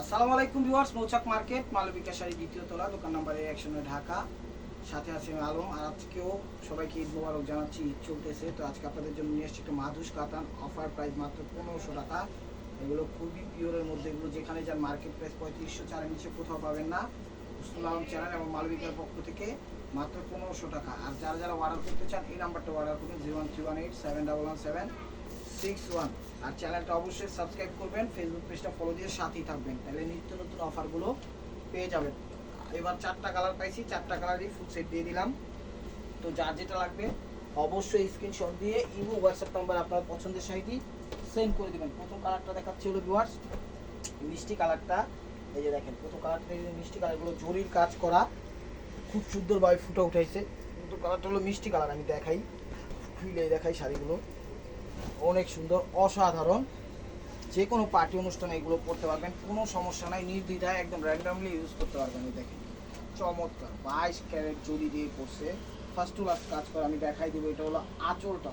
আসসালামু আলাইকুম viewers, Mouchak market Malobika sari দ্বিতীয় তলা, দোকান নাম্বার একশো নয়, ঢাকা। সাথে আছে আলম, আর আজকেও সবাইকে ঈদ মোবারক জানাচ্ছি, ঈদ চলতেছে। তো আজকে আপনাদের জন্য নিয়ে এসেছি একটা মাধুস কাতান, অফার প্রাইস মাত্র পনেরোশো টাকা। এগুলো খুবই পিওরের মধ্যে এগুলো যেখানে যান মার্কেট প্রাইস পঁয়ত্রিশশো চারের নিচে কোথাও পাবেন না। হুসনুল আলম চ্যানেল এবং মালবিকার পক্ষ থেকে মাত্র পনেরোশো টাকা। আর যারা যারা অর্ডার করতে চান, এই নাম্বারটা অর্ডার করুন zero one three one eight seven double one seven six one আর চ্যানেলটা অবশ্যই সাবস্ক্রাইব করবেন ফেসবুক পেজটা ফলো দিয়ে সাথেই থাকবেন, তাহলে নিত্য নতুন অফারগুলো পেয়ে যাবেন। এবার চারটা কালার পাইছি, চারটা কালারই ফুল সেট দিয়ে দিলাম। তো যার যেটা লাগবে, অবশ্যই স্ক্রিনশট দিয়ে ইমো হোয়াটসঅ্যাপ নাম্বার আপনার পছন্দের শাড়িটি সেন্ড করে দেবেন। প্রথম কালারটা দেখাচ্ছি হলো ভিউয়ার্স মিষ্টি কালারটা এই যে দেখেন, প্রথম কালারটা এই মিষ্টি কালারগুলো জরির কাজ করা, খুব সুন্দরভাবে ফুটে উঠাইছে কিন্তু কালারটা হলো মিষ্টি কালার আমি দেখাই খুলে দেখাই শাড়িগুলো। অনেক সুন্দর, অসাধারণ। যে কোনো পার্টি অনুষ্ঠানে এগুলো পড়তে পারবেন, কোনো সমস্যা নাই, নির্দ্বিধায় একদম র্যান্ডামলি ইউজ করতে পারবেন এই দেখেন। চমৎকার, বাইশ ক্যারেট জড়ি দিয়ে করছে। ফার্স্ট টু লাস্ট কাজ করে আমি দেখাই দেবো, এটা হলো আঁচলটা।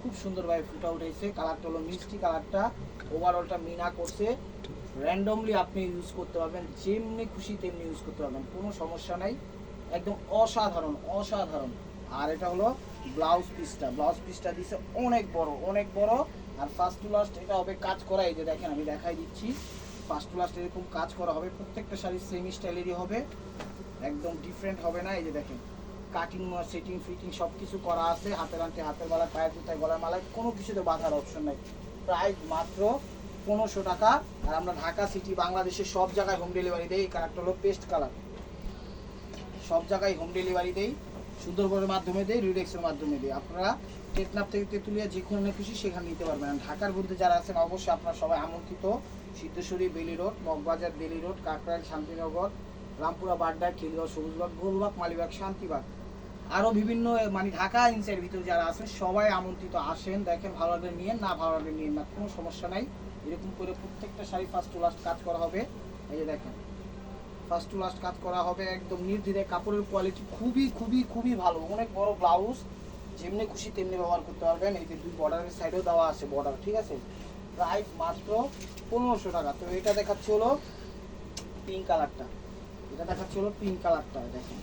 খুব সুন্দরভাবে ফুটা উঠেছে, কালারটা হলো মিষ্টি কালারটা। ওভারঅলটা মিনা করছে। র্যান্ডমলি আপনি ইউজ করতে পারবেন, যেমনি খুশি তেমনি ইউজ করতে পারবেন, কোনো সমস্যা নাই। একদম অসাধারণ অসাধারণ। আর এটা হলো ব্লাউজ পিসটা। ব্লাউজ পিসটা দিছে অনেক বড় অনেক বড়। আর ফার্স্ট টু লাস্ট এটা হবে কাজ করা, এই যে দেখেন আমি দেখাই দিচ্ছি। ফার্স্ট টু লাস্ট এরকম কাজ করা হবে, প্রত্যেকটা শাড়ি সেম স্টাইলেরই হবে। একদম ডিফারেন্ট হবে না, এই যে দেখেন। কাটিং সেটিং ফিটিং সব কিছু করা আছে, হাতের আনতে হাতের মালা, পায়ের জুতায়, গলার মালায়, কোনো কিছুতে বাঁধার অপশন নাই। প্রাইস মাত্র পনেরোশো টাকা। আর আমরা ঢাকা সিটি বাংলাদেশের সব জায়গায় হোম ডেলিভারি দেই, এই কালারটা হলো পেস্ট কালার সব জায়গায় হোম ডেলিভারি দেই। সুন্দরবনের মাধ্যমে দেই রিডেক্সের মাধ্যমে দেই আপনারা টেকনাপ থেকে তেঁতুলিয়া যে যেখানে খুশি সেখানে নিতে পারবেন। ঢাকার মধ্যে যারা আছেন, অবশ্যই আপনারা সবাই আমন্ত্রিত। Siddheswari Baily road, Moghbazar Baily road Kakrail Shantinagar, Rampura Badda Khilgaon Sabujbagh, Golbagh, Malibagh, Shantibagh. আরও বিভিন্ন মানে ঢাকা ইনসাইড ভিতরে যারা আছেন, সবাই আমন্ত্রিত আসেন। দেখেন, ভালো লাগলে নিয়েন, না ভালো লাগলে নিয়েন না, কোনো সমস্যা নাই। এরকম করে প্রত্যেকটা শাড়ি ফার্স্ট টু লাস্ট কাজ করা হবে। এই যে দেখেন। ফার্স্ট টু লাস্ট কাজ করা হবে, একদম নির্দ্বিধায় কাপড়ের কোয়ালিটি খুবই খুবই খুবই ভালো। অনেক বড় ব্লাউজ যেমনি খুশি তেমনি ব্যবহার করতে পারবেন। এই যে দুই বর্ডারের সাইডেও দেওয়া আছে বর্ডার ঠিক আছে? প্রাইস মাত্র পনেরোশো টাকা। তো এটা দেখাচ্ছে হলো পিঙ্ক কালারটা এটা দেখাচ্ছে হলো পিঙ্ক কালারটা দেখেন।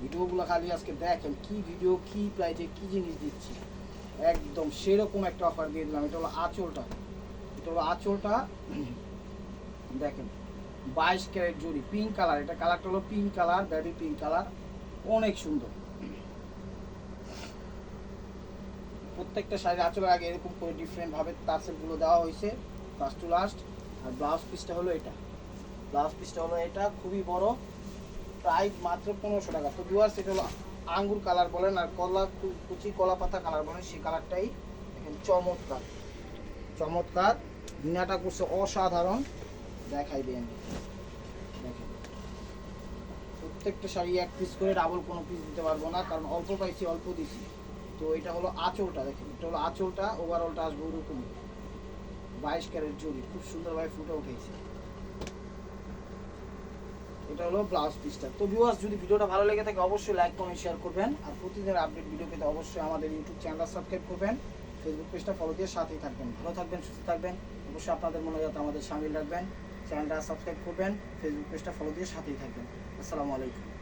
ভিডিওগুলো খালি আজকে দেখেন, কি ভিডিও কি প্রাইজে কি জিনিস দিচ্ছি। একদম সেরকম একটা অফার দিয়ে দিলাম। এটা হলো আঁচলটা। এটা হলো আঁচলটা, দেখেন। বাইশ ক্যারেট জুড়ি পিঙ্ক কালার এটা কালারটা হলো pink colour baby pink colour অনেক সুন্দর। প্রত্যেকটা শাড়ির আঁচলের আগে এরকম করে ডিফারেন্ট ভাবে টার্সেলগুলো দেওয়া হয়েছে ফার্স্ট টু লাস্ট আর ব্লাউজ পিসটা হলো এটা। ব্লাউজ পিসটা হলো এটা, খুবই বড় প্রাইস মাত্র পনেরোশো টাকা। তো দুয়ার সেটা হলো আঙ্গুর কালার বলেন, আর কলা, কুচি, কলা পাতা কালার বলেন, সেই কালারটাই দেখেন চমৎকার। চমৎকার মিনাটা করছে অসাধারণ। দেখাই দেখেন। প্রত্যেকটা শাড়ি এক পিস করে ডাবল কোনো পিস দিতে পারব না, কারণ অল্প পাইছি, অল্প দিছি। তো এটা হলো আঁচলটা, দেখেন, এটা হলো আঁচলটা ওভারঅলটা আসবে ওরকম। বাইশ ক্যারেট জড়ি খুব সুন্দরভাবে ফুটে উঠেছে। এটা হলো ব্লাউজ পিসটা তো ভিউয়ার্স যদি ভিডিওটা ভালো লেগে থাকে, অবশ্যই লাইক কমেন্ট শেয়ার করবেন। আর প্রতিদিন আপডেট ভিডিও পেতে অবশ্যই আমাদের ইউটিউব চ্যানেল সাবস্ক্রাইব করবেন। ফেসবুক পেজটা ফলো দিয়ে সাথেই থাকবেন। ভালো থাকবেন, সুস্থ থাকবেন। অবশ্যই আপনাদের মনে যাতে আমাদের সামিল রাখবেন। চ্যানেলটা সাবস্ক্রাইব করবেন ফেসবুক পেজটা ফলো দিয়ে সাথেই থাকবেন। আসসালামু আলাইকুম।